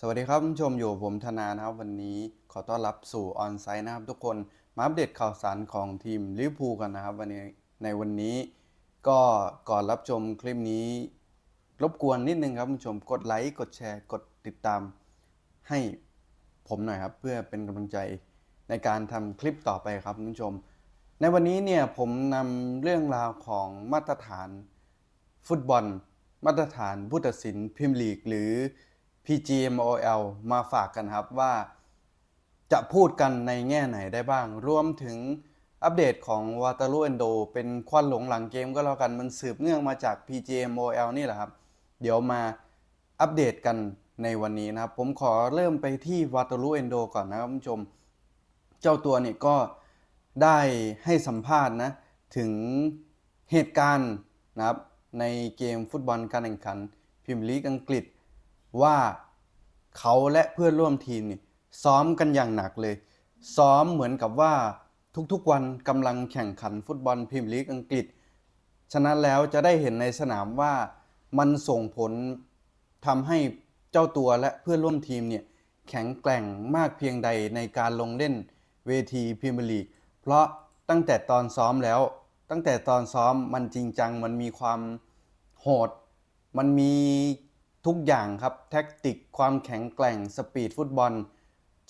สวัสดีครับผู้ชมอยู่ผมธนานะครับ วันนี้ขอต้อนรับสู่ออนไซต์นะครับ ทุกคนมาอัปเดตข่าวสารของทีมลิเวอร์พูลกันนะครับ วันนี้ในวันนี้ก็ก่อนรับชมคลิปนี้ รบกวนนิดนึงครับผู้ชมกดไลค์กดแชร์ กดติดตามให้ผมหน่อยครับ เพื่อเป็นกำลังใจในการทำคลิปต่อไปครับผู้ชม ในวันนี้เนี่ยผมนำเรื่องราวของมาตรฐานฟุตบอล มาตรฐานผู้ตัดสินพรีเมียร์ลีกหรือ PGMOL มาฝากกันครับว่า จะพูดกันในแง่ไหนได้บ้าง รวมถึงอัปเดตของวาตาลูเอนโดเป็นควันหลงหลังเกมก็แล้วกันมันสืบเนื่องมาจาก PGMOL นี่แหละครับ เดี๋ยวมาอัปเดตกันในวันนี้นะครับ ผมขอเริ่มไปที่วาตาลูเอนโดก่อนนะครับคุณผู้ชม เจ้าตัวเนี่ยก็ได้ให้สัมภาษณ์นะ ถึงเหตุการณ์นะครับ ในเกมฟุตบอลการแข่งขันพรีเมียร์ลีกอังกฤษว่า เขาและเพื่อนร่วมทีมนี่ซ้อมกันอย่างหนักเลย ซ้อมเหมือนกับว่าทุกๆวันกำลังแข่งขันฟุตบอลพรีเมียร์ลีกอังกฤษ ฉะนั้นแล้วจะได้เห็นในสนามว่ามันส่งผลทำให้เจ้าตัวและเพื่อนร่วมทีมเนี่ยแข็งแกร่งมากเพียงใดในการลงเล่นเวทีพรีเมียร์ลีก เพราะตั้งแต่ตอนซ้อมแล้ว ตั้งแต่ตอนซ้อมมันจริงจัง มันมีความโหด มันมี ทุกอย่างครับแท็กติกความแข็งแกร่งสปีดฟุตบอล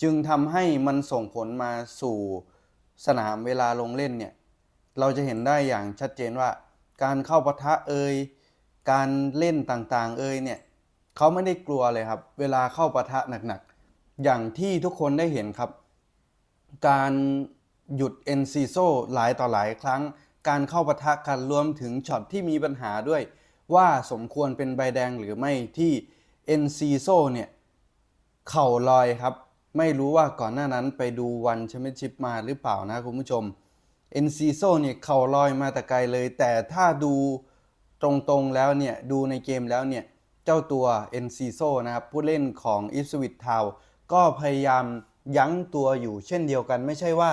จึงทำให้มันส่งผลมาสู่สนามเวลาลงเล่นเนี่ยเราจะเห็นได้อย่างชัดเจนว่า การเข้าปะทะเอยการเล่นต่างๆ เอยเนี่ยเขาไม่ได้กลัวเลยครับ เวลาเข้าปะทะหนักๆ อย่างที่ทุกคนได้เห็นครับ การหยุดเอนซีโซหลายต่อหลายครั้ง การเข้าปะทะกันรวมถึงช็อตที่มีปัญหาด้วย ว่าสมควรเป็นใบแดงหรือไม่ที่เอนซีโซเนี่ยเข่าลอยครับ ไม่รู้ว่าก่อนหน้านั้นไปดูวันแชมเปี้ยนชิพมาหรือเปล่านะคุณผู้ชมเอ็นซีโซเนี่ยเข่าลอยมาแต่ไกลเลย แต่ถ้าดูตรงๆแล้วเนี่ยดูในเกมแล้วเนี่ยเจ้าตัวเอ็นซีโซนะครับผู้เล่นของอิสวิตทาวก็พยายามยั้งตัวอยู่เช่นเดียวกัน ไม่ใช่ว่า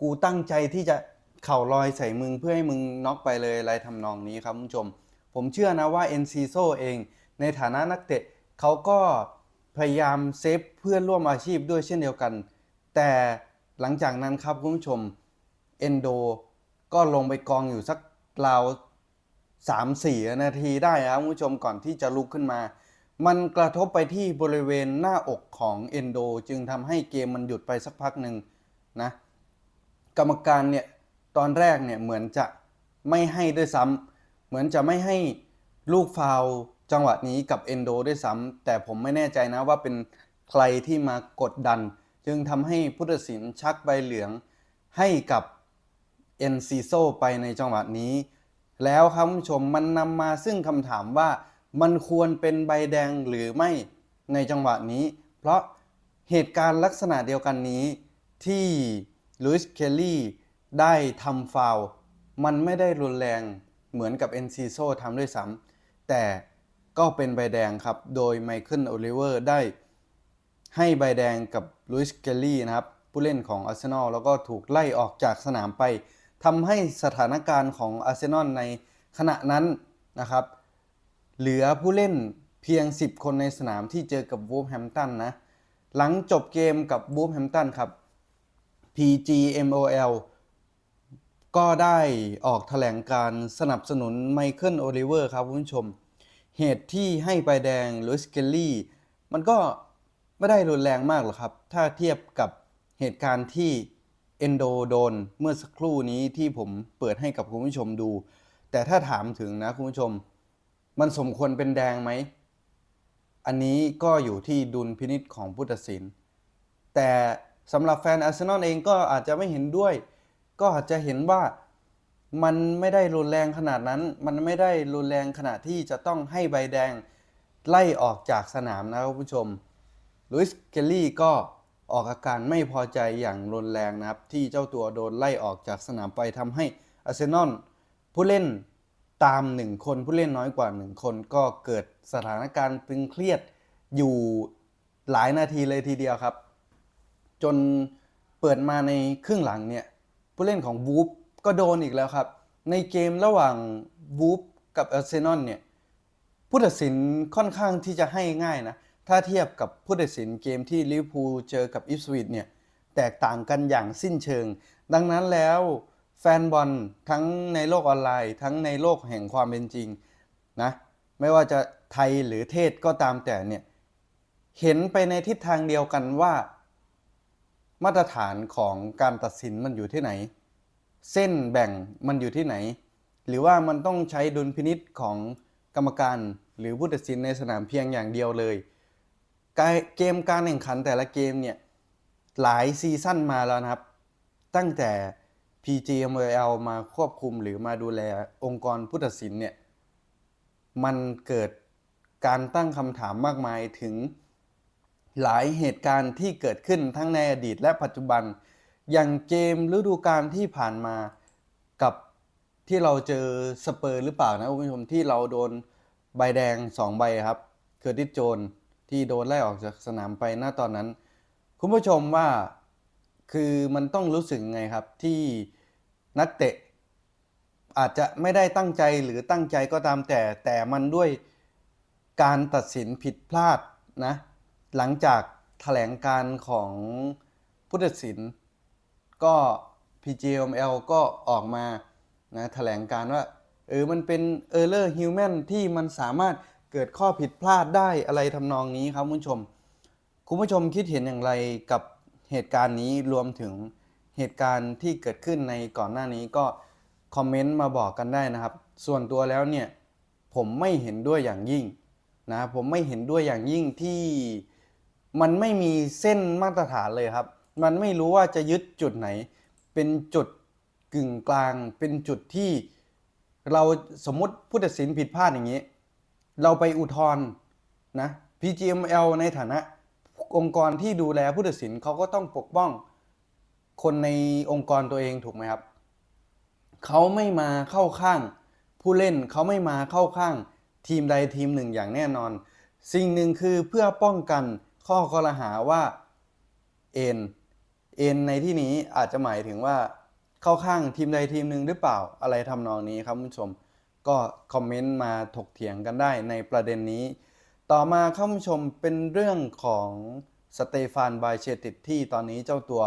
กูตั้งใจที่จะเข่าลอยใส่มึงเพื่อให้มึงน็อกไปเลยอะไรทำนองนี้ครับคุณผู้ชม ผมเชื่อนะว่าเอ็นซีโซเอง ในฐานะนักเตะเขาก็พยายามเซฟเพื่อนร่วมอาชีพด้วยเช่นเดียวกัน แต่หลังจากนั้นครับคุณผู้ชมเอนโดก็ลงไปกองอยู่สักราวสามสี่นาทีได้ครับคุณผู้ชมก่อนที่จะลุกขึ้นมา มันกระทบไปที่บริเวณหน้าอกของเอนโดจึงทำให้เกมมันหยุดไปสักพักหนึ่งนะกรรมการเนี่ยตอนแรกเนี่ยเหมือนจะไม่ให้ด้วยซ้ำ เหมือนจะไม่ให้ลูกฟาวจังหวะนี้กับเอนโดด้วยซ้ำแต่ผมไม่แน่ใจนะว่าเป็นใครที่มากดดัน จึงทำให้ผู้ตัดสินชักใบเหลืองให้กับเอ็นซีโซไปในจังหวะนี้ แล้วครับคุณผู้ชมมันนำมาซึ่งคำถามว่ามันควรเป็นใบแดงหรือไม่ในจังหวะนี้ เพราะเหตุการณ์ลักษณะเดียวกันนี้ที่ลุยส์เคลลี่ได้ทำฟาวมันไม่ได้รุนแรง เหมือนกับเอนซีโซทำด้วยซ้ำแต่ก็เป็นใบแดงครับ โดยไมเคิลโอลิเวอร์ได้ให้ใบแดงกับลุยส์เกลลี่นะครับ ผู้เล่นของอาร์เซนอลแล้วก็ถูกไล่ออกจากสนามไปทำให้สถานการณ์ของอาร์เซนอลในขณะนั้นนะครับ เหลือผู้เล่นเพียง 10 คนในสนามที่เจอกับวูฟแฮมตันนะ หลังจบเกมกับวูฟแฮมตันครับ PGMOL ก็ได้ออกแถลงการสนับสนุนไมเคิลโอลิเวอร์ครับคุณผู้ชม เหตุที่ให้ใบแดงลุยสเกลลี่มันก็ไม่ได้รุนแรงมากหรอกครับ ถ้าเทียบกับเหตุการณ์ที่เอนโดโดนเมื่อสักครู่นี้ที่ผมเปิดให้กับคุณผู้ชมดู แต่ถ้าถามถึงนะคุณผู้ชม มันสมควรเป็นแดงไหม อันนี้ก็อยู่ที่ดุลพินิษของผู้ตัดสิน แต่สำหรับแฟนอาร์เซนอลเองก็อาจจะไม่เห็นด้วย ก็อาจจะเห็นว่ามันไม่ได้รุนแรงขนาดนั้น มันไม่ได้รุนแรงขนาดที่จะต้องให้ใบแดงไล่ออกจากสนามนะครับคุณผู้ชมลุยส์เกลลี่ก็ออกอาการไม่พอใจอย่างรุนแรงนะครับ ที่เจ้าตัวโดนไล่ออกจากสนามไปทำให้อาร์เซนอลผู้เล่นตามหนึ่งคนผู้เล่นน้อยกว่าหนึ่งคนก็เกิดสถานการณ์ตึงเครียดอยู่หลายนาทีเลยทีเดียวครับ จนเปิดมาในครึ่งหลังเนี่ย ผู้เล่นของวูฟก็โดนอีกแล้วครับ ในเกมระหว่างวูฟกับอาร์เซนอลเนี่ยผู้ตัดสินค่อนข้างที่จะให้ง่ายนะ ถ้าเทียบกับผู้ตัดสินเกมที่ลิเวอร์พูลเจอกับอิฟสวิตเนี่ยแตกต่างกันอย่างสิ้นเชิง ดังนั้นแล้วแฟนบอลทั้งในโลกออนไลน์ ทั้งในโลกแห่งความเป็นจริงนะไม่ว่าจะไทยหรือเทศก็ตามแต่เนี่ยเห็นไปในทิศทางเดียวกันว่า มาตรฐานของการตัดสินมันอยู่ที่ไหน เส้นแบ่งมันอยู่ที่ไหน หรือว่ามันต้องใช้ดุลพินิษของกรรมการหรือผู้ตัดสินในสนามเพียงอย่างเดียวเลยกเกมการแข่งขันแต่ละเกมเนี่ย หลายซีซั่นมาแล้วนะครับ ตั้งแต่ PGML มาควบคุมหรือมาดูแลองค์กรผู้ตัดสินเนี่ย มันเกิดการตั้งคำถามมากมายถึง หลายเหตุการณ์ที่เกิดขึ้นทั้งในอดีตและปัจจุบัน อย่างเกมฤดูกาลที่ผ่านมากับที่เราเจอสเปอร์หรือเปล่านะคุณผู้ชมที่เราโดนใบแดง 2 ใบครับ เคอร์ติสโจนที่โดนไล่ออกจากสนามไปหน้าตอนนั้น คุณผู้ชมว่าคือมันต้องรู้สึกไงครับที่นักเตะ อาจจะไม่ได้ตั้งใจหรือตั้งใจก็ตามแต่แต่มันด้วยการตัดสินผิดพลาดนะ หลังจากแถลงการของผู้ตัดสิน ก็ PGML ก็ออกมานะแถลงการว่าเออมันเป็น error human ที่มันสามารถเกิดข้อผิดพลาดได้อะไรทำนองนี้ครับคุณผู้ชม คุณผู้ชมคิดเห็นอย่างไรกับเหตุการณ์นี้รวมถึงเหตุการณ์ที่เกิดขึ้นในก่อนหน้านี้ก็คอมเมนต์มาบอกกันได้นะครับ ส่วนตัวแล้วเนี่ยผมไม่เห็นด้วยอย่างยิ่งนะผมไม่เห็นด้วยอย่างยิ่งที่ มันไม่มีเส้นมาตรฐานเลยครับ มันไม่รู้ว่าจะยึดจุดไหน เป็นจุดกึ่งกลาง เป็นจุดที่เราสมมติผู้ตัดสินผิดพลาดอย่างนี้ เราไปอุทธรณ์นะ PGML ในฐานะองค์กรที่ดูแลผู้ตัดสินเขาก็ต้องปกป้องคนในองค์กรตัวเองถูกไหมครับ เขาไม่มาเข้าข้าง ผู้เล่นเขาไม่มาเข้าข้างทีมใดทีมหนึ่งอย่างแน่นอน สิ่งหนึ่งคือเพื่อป้องกัน ข้อกล่าหาว่าเอ็นเอ็นในที่นี้อาจจะหมายถึงว่าเข้าข้างทีมใดทีมหนึ่งหรือเปล่าอะไรทำนองนี้ครับคุณผู้ชม ก็คอมเมนต์มาถกเถียงกันได้ในประเด็นนี้ ต่อมาครับคุณผู้ชมเป็นเรื่องของสเตฟานบายเชติดที่ตอนนี้เจ้าตัว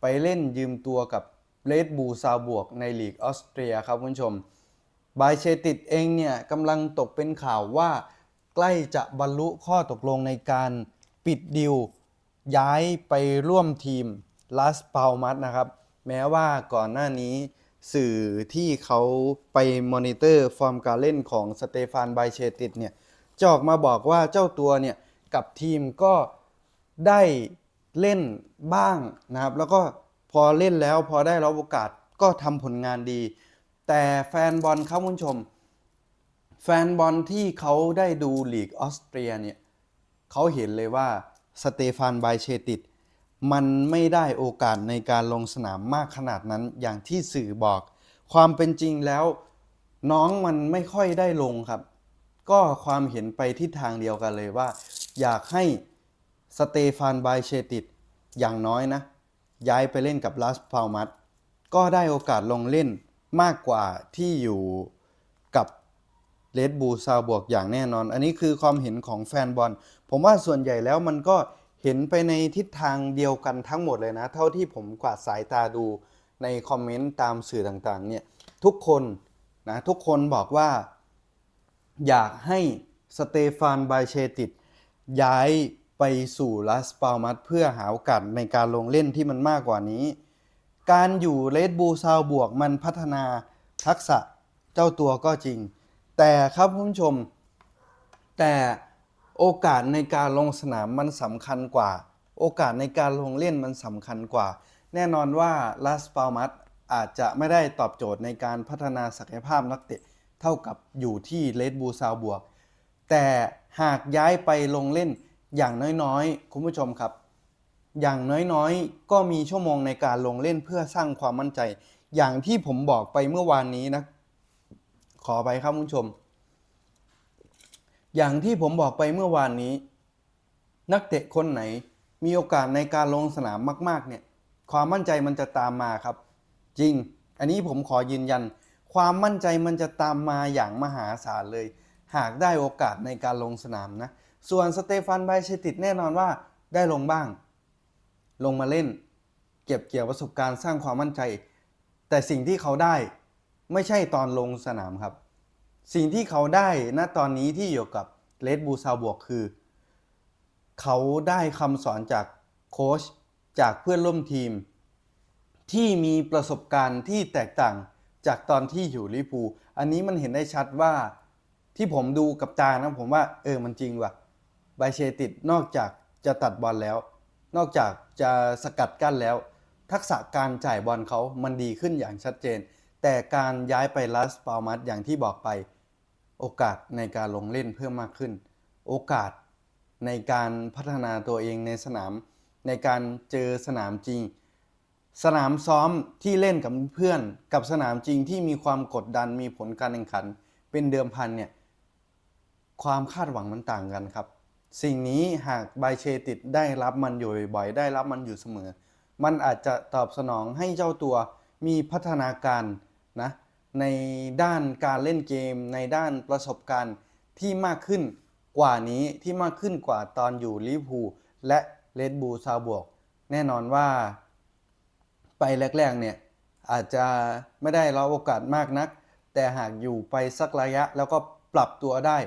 ไปเล่นยืมตัวกับเลดบูซาวบวกในลีกออสเตรียครับคุณผู้ชมบายเชติดเองเนี่ยกำลังตกเป็นข่าวว่า ใกล้จะบรรลุข้อตกลงในการ ปิดดิวย้ายไปร่วมทีมลาสเปามัสนะครับ แม้ว่าก่อนหน้านี้สื่อที่เขาไปมอนิเตอร์ฟอร์มการเล่นของสเตฟานไบเชติดเนี่ยจะออกมาบอกว่าเจ้าตัวเนี่ยกับทีมก็ได้เล่นบ้างนะครับ แล้วก็พอเล่นแล้วพอได้รับโอกาสก็ทำผลงานดี แต่แฟนบอลครับคุณผู้ชม แฟนบอลที่เขาได้ดูลีกออสเตรียเนี่ย เขาเห็นเลยว่าสเตฟานไบเชติดมันไม่ได้โอกาสในการลงสนามมากขนาดนั้นอย่างที่สื่อบอก ความเป็นจริงแล้ว น้องมันไม่ค่อยได้ลงครับ ก็ความเห็นไปทิศทางเดียวกันเลยว่า อยากให้สเตฟานไบเชติดอย่างน้อยนะ ย้ายไปเล่นกับลาสพาลมัสก็ได้โอกาสลงเล่นมากกว่าที่อยู่กับ เลดบูซาวบวกอย่างแน่นอน อันนี้คือความเห็นของแฟนบอล ผมว่าส่วนใหญ่แล้วมันก็เห็นไปในทิศทางเดียวกันทั้งหมดเลยนะ เท่าที่ผมกวาดสายตาดูในคอมเมนต์ตามสื่อต่างๆเนี่ยทุกคนนะทุกคนบอกว่า อยากให้สเตฟานไบเชติดย้ายไปสู่ลาสปาลมัสเพื่อหาโอกาสในการลงเล่นที่มันมากกว่านี้ การอยู่เลดบูซาวบวกมันพัฒนาทักษะเจ้าตัวก็จริง แต่ครับคุณผู้ชม แต่โอกาสในการลงสนามมันสำคัญกว่า โอกาสในการลงเล่นมันสำคัญกว่า แน่นอนว่าลาสปาลมัสอาจจะไม่ได้ตอบโจทย์ในการพัฒนาศักยภาพนักเตะเท่ากับอยู่ที่เลดบูซาวบวก แต่หากย้ายไปลงเล่นอย่างน้อยๆ คุณผู้ชมครับ อย่างน้อยๆ ก็มีชั่วโมงในการลงเล่นเพื่อสร้างความมั่นใจ อย่างที่ผมบอกไปเมื่อวานนี้นะ ขอไปครับคุณผู้ชม อย่างที่ผมบอกไปเมื่อวานนี้ นักเตะคนไหนมีโอกาสในการลงสนามมาก ๆ เนี่ย ความมั่นใจมันจะตามมาครับ จริง อันนี้ผมขอยืนยัน ความมั่นใจมันจะตามมาอย่างมหาศาลเลย หากได้โอกาสในการลงสนามนะ ส่วนสเตฟานไบเชติดแน่นอนว่าได้ลงบ้าง ลงมาเล่น เก็บเกี่ยวประสบการณ์สร้างความมั่นใจ แต่สิ่งที่เขาได้ ไม่ใช่ตอนลงสนามครับ สิ่งที่เขาได้ณตอนนี้ที่อยู่กับเลดบูซาบวกคือ เขาได้คำสอนจากโค้ชจากเพื่อนร่วมทีม ที่มีประสบการณ์ที่แตกต่างจากตอนที่อยู่ลิเวอร์พูอันนี้มันเห็นได้ชัดว่าที่ผมดูกับตานะผมว่า เออมันจริงว่ะไบเชติดนอกจากจะตัดบอลแล้ว นอกจากจะสกัดกั้นแล้ว ทักษะการจ่ายบอลเขามันดีขึ้นอย่างชัดเจน แต่การย้ายไปลัสปามัสอย่างที่บอกไปโอกาสในการลงเล่นเพิ่มมากขึ้น โอกาสในการพัฒนาตัวเองในสนาม ในการเจอสนามจริง สนามซ้อมที่เล่นกับเพื่อนกับสนามจริงที่มีความกดดันมีผลการแข่งขัน เป็นเดิมพันเนี่ยความคาดหวังมันต่างกันครับ สิ่งนี้หากไบเชติดได้รับมันอยู่บ่อยๆได้รับมันอยู่เสมอ มันอาจจะตอบสนองให้เจ้าตัวมีพัฒนาการ นะในด้านการเล่นเกม ในด้านประสบการณ์ที่มากขึ้นกว่านี้ที่มากขึ้นกว่าตอนอยู่ลิเวอร์พูลและเลดบูลซาบวก แน่นอนว่า ไปแรกๆเนี่ยอาจจะไม่ได้รับโอกาสมากนัก แต่หากอยู่ไปสักระยะแล้วก็ปรับตัวได้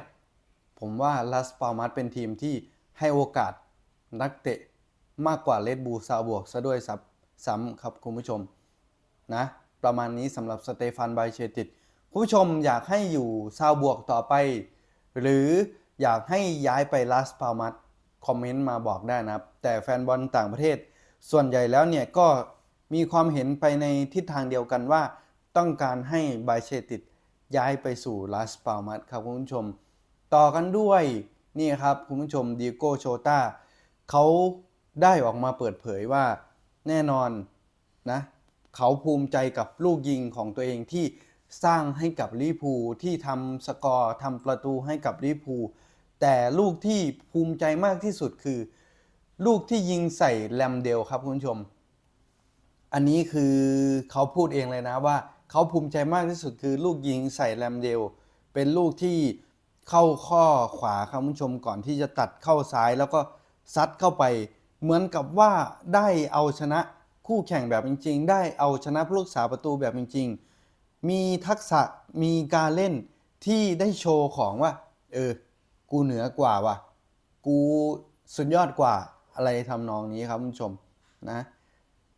ผมว่าลาสปามัสเป็นทีมที่ให้โอกาสนักเตะมากกว่าเลดบูลซาบวกซะด้วยซ้ำครับคุณผู้ชมนะ ประมาณนี้สำหรับสเตฟานไบเชติดคุณผู้ชมอยากให้อยู่ซาวบวกต่อไป หรืออยากให้ย้ายไปลาสปามัสคอมเมนต์มาบอกได้นะครับ แต่แฟนบอลต่างประเทศ ส่วนใหญ่แล้วเนี่ยก็มีความเห็นไปในทิศทางเดียวกันว่า ต้องการให้ไบเชติดย้ายไปสู่ลาสปามัสครับคุณผู้ชม ต่อกันด้วยนี่ครับคุณผู้ชมดิโก้โชตาเขาได้ออกมาเปิดเผยว่าแน่นอนนะ เขาภูมิใจกับลูกยิงของตัวเองที่สร้างให้กับลิพูที่ทำสกอร์ทำประตูให้กับลิพูแต่ลูกที่ภูมิใจมากที่สุดคือ ลูกที่ยิงใส่แลมเดลครับคุณผู้ชม อันนี้คือเขาพูดเองเลยนะว่า เขาภูมิใจมากที่สุดคือลูกยิงใส่แรมเดลเป็นลูกที่เข้าข้อขวาครับคุณผู้ชมก่อนที่จะตัดเข้าซ้ายแล้วก็ซัดเข้าไป เหมือนกับว่าได้เอาชนะ คู่แข่งแบบจริง ๆ ได้เอาชนะผู้รักษาประตูแบบจริง ๆ มีทักษะมีการเล่นที่ได้โชว์ของว่า เออ กูเหนือกว่าว่ะ กูสุดยอดกว่าอะไรทำนองนี้ครับคุณผู้ชมนะ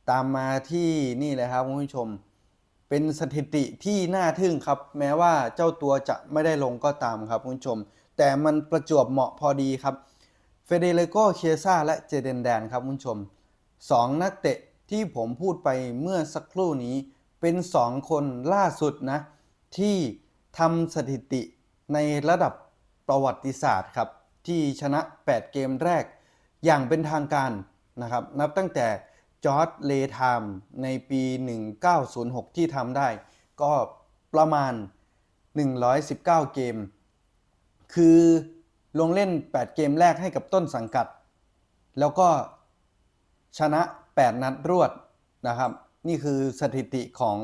ตามมาที่นี่เลยครับคุณผู้ชม เป็นสถิติที่น่าทึ่งครับ แม้ว่าเจ้าตัวจะไม่ได้ลงก็ตามครับคุณผู้ชม แต่มันประจวบเหมาะพอดีครับเฟเดเลโกเคียซาและเจเดนแดนครับคุณผู้ชมสองนักเตะ ที่ผมพูดไปเมื่อสักครู่นี้เป็นสองคนล่าสุดนะ ที่ทำสถิติในระดับประวัติศาสตร์ครับ ที่ชนะ 8 เกมแรก อย่างเป็นทางการนะครับ นับตั้งแต่จอร์ดเลไทม์ในปี 1906 ที่ทำได้ ก็ประมาณ 119 เกม คือลงเล่น 8 เกมแรกให้กับต้นสังกัด แล้วก็ชนะ 8 นัดรวดนะครับ นี่คือสถิติของ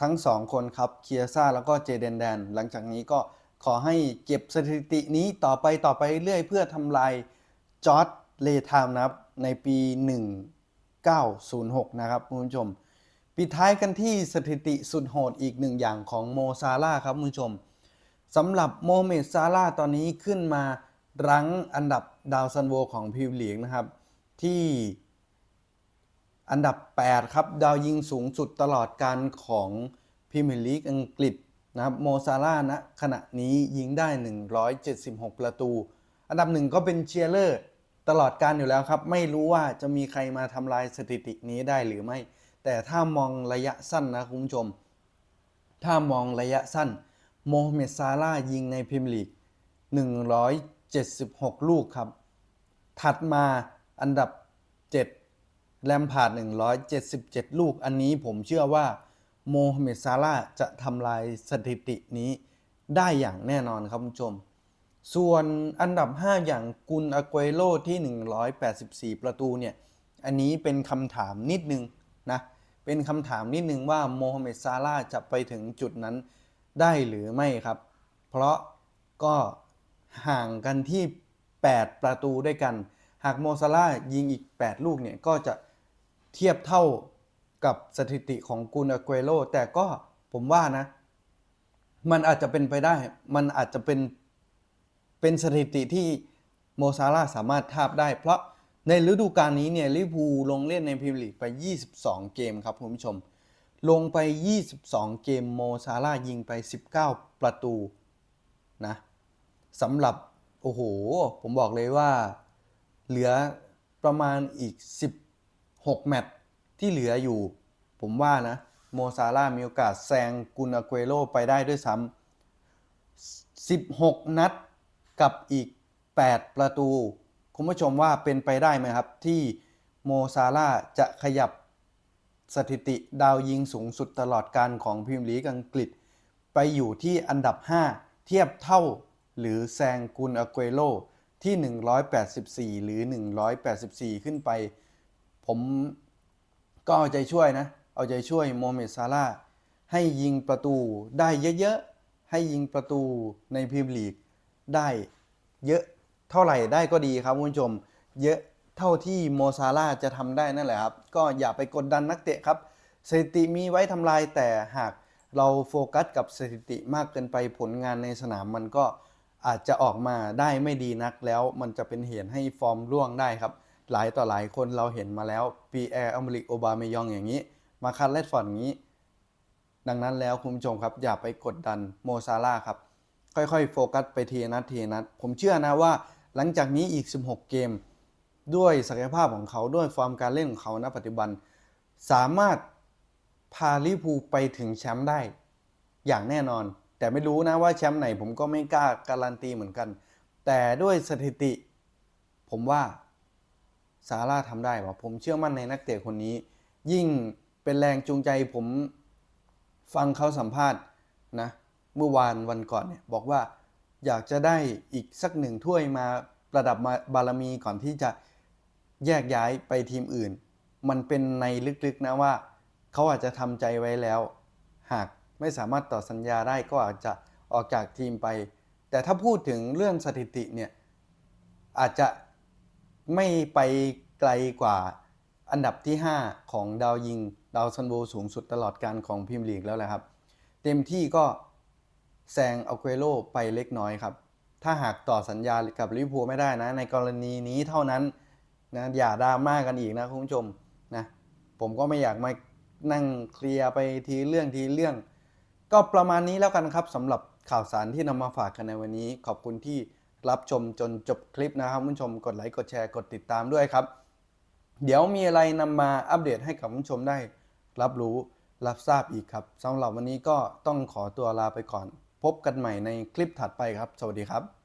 ทั้งสองคนครับเคียซ่าแล้วก็เจเดนแดน หลังจากนี้ก็ขอให้เก็บสถิตินี้ต่อไปต่อไปเรื่อยเพื่อทำลายจอร์ดเลไทม์นะครับ ในปี 1906 นะครับคุณผู้ชม ปิดท้ายกันที่สถิติสุดโหดอีกหนึ่งอย่างของโมซาร่าครับคุณผู้ชมสำหรับโมเมดซาร่าตอนนี้ขึ้นมารั้งอันดับดาวซันโวของพรีเมียร์ลีกนะครับ ที่ อันดับ 8 ครับ ดาวยิงสูงสุดตลอดการของพรีเมียร์ลีกอังกฤษนะครับโมซาร่าณขณะนี้ยิงได้ 176 ประตู อันดับหนึ่งก็เป็นเชียร์เลอร์ตลอดการอยู่แล้วครับ ไม่รู้ว่าจะมีใครมาทำลายสถิตินี้ได้หรือไม่ แต่ถ้ามองระยะสั้นนะคุณผู้ชม ถ้ามองระยะสั้นโมฮัมเหม็ดซาร่ายิงในพรีเมียร์ลีก 176 ลูกครับ ถัดมาอันดับ แลมพาร์ด177 ลูก อันนี้ผมเชื่อว่าโมฮัมเหม็ดซาร่าจะทำลายสถิตินี้ได้อย่างแน่นอนครับคุณผู้ชม ส่วนอันดับ 5 อย่างกุนอาเกโรที่ 184 ประตูเนี่ย อันนี้เป็นคำถามนิดนึงนะ เป็นคำถามนิดนึงว่าโมฮัมเหม็ดซาร่าจะไปถึงจุดนั้นได้หรือไม่ครับ เพราะก็ห่างกันที่ 8 ประตูด้วยกัน หากโมซาลายิงอีก 8 ลูกเนี่ยก็จะ เทียบเท่ากับสถิติของกูนอาเกโรแต่ก็ผมว่านะ มันอาจจะเป็นไปได้ มันอาจจะเป็นเป็นสถิติที่โมซาลาสามารถทาบได้ เพราะในฤดูกาลนี้เนี่ยลิพูลงเล่นในพรีเมียร์ลีกไป 22 เกมครับคุณผู้ชม ลงไป 22 เกมโมซาลายิงไป 19 ประตูนะสำหรับ โอ้โห ผมบอกเลยว่า เหลือประมาณอีก 10 6 แมตช์ที่เหลืออยู่ ผมว่านะ โมซาลามีโอกาสแซงกุนอาเกโรไปได้ด้วยซ้ำ16 นัดกับอีก 8 ประตู คุณผู้ชมว่าเป็นไปได้ไหมครับ ที่โมซาลาจะขยับสถิติดาวยิงสูงสุดตลอดการของพรีเมียร์ลีกอังกฤษ ไปอยู่ที่อันดับ 5 เทียบเท่าหรือแซงกุนอาเกโรที่ 184 หรือ 184 ขึ้นไป ผมก็เอาใจช่วยนะ เอาใจช่วยโมเมดซาลาให้ยิงประตูได้เยอะๆ ให้ยิงประตูในพรีเมียร์ลีกได้เยอะเท่าไหร่ได้ก็ดีครับคุณผู้ชม เยอะเท่าที่โมซาลาจะทำได้นั่นแหละครับ ก็อย่าไปกดดันนักเตะครับสถิติมีไว้ทำลายแต่หากเราโฟกัสกับสถิติมากเกินไปผลงานในสนามมันก็อาจจะออกมาได้ไม่ดีนักแล้วมันจะเป็นเหตุให้ฟอร์มร่วงได้ครับ หลายต่อหลายคนเราเห็นมาแล้วปีแอร์อเมริกโอบาเมยองอย่างนี้ มาคันเลดฟอร์ดอย่างนี้ ดังนั้นแล้วคุณผู้ชมครับ อย่าไปกดดันโมซาลาครับ ค่อยๆ โฟกัสไปทีนัดทีนัด ผมเชื่อนะว่าหลังจากนี้อีก 16 เกม ด้วยศักยภาพของเขาด้วยฟอร์มการเล่นของเขาณปัจจุบัน สามารถพาลิพูไปถึงแชมป์ได้ อย่างแน่นอน แต่ไม่รู้นะว่าแชมป์ไหนผมก็ไม่กล้าการันตีเหมือนกัน แต่ด้วยสถิติ ผมว่า ซาร่าทำได้ว่าผมเชื่อมั่นในนักเตะคนนี้ ยิ่งเป็นแรงจูงใจผมฟังเขาสัมภาษณ์นะเมื่อวานวันก่อนเนี่ยบอกว่าอยากจะได้อีกสักหนึ่งถ้วยมาประดับมาบารมีก่อนที่จะแยกย้ายไปทีมอื่น มันเป็นในลึกๆนะว่าเขาอาจจะทำใจไว้แล้ว หากไม่สามารถต่อสัญญาได้ก็อาจจะออกจากทีมไป แต่ถ้าพูดถึงเรื่องสถิติเนี่ยอาจจะ ไม่ไปไกลกว่าอันดับที่ 5 ของดาวยิง ดาวซันโวสูงสุดตลอดการของพรีเมียร์ลีกแล้วแหละครับ เต็มที่ก็แซงอัลเกโรไปเล็กน้อยครับ ถ้าหากต่อสัญญากับลิเวอร์พูลไม่ได้นะ ในกรณีนี้เท่านั้นนะอย่าดราม่ากันอีกนะคุณผู้ชมนะผมก็ไม่อยากมานั่งเคลียร์ไปทีเรื่องทีเรื่อง ก็ประมาณนี้แล้วกันครับสำหรับข่าวสารที่นำมาฝากกันในวันนี้ ขอบคุณที่ รับชมจนจบคลิปนะครับคุณผู้ชมกดไลค์กดแชร์กดติดตามด้วยครับ เดี๋ยวมีอะไรนำมาอัปเดตให้กับคุณผู้ชมได้ รับรู้รับทราบอีกครับสำหรับวันนี้ก็ต้องขอตัวลาไปก่อน พบกันใหม่ในคลิปถัดไปครับ สวัสดีครับ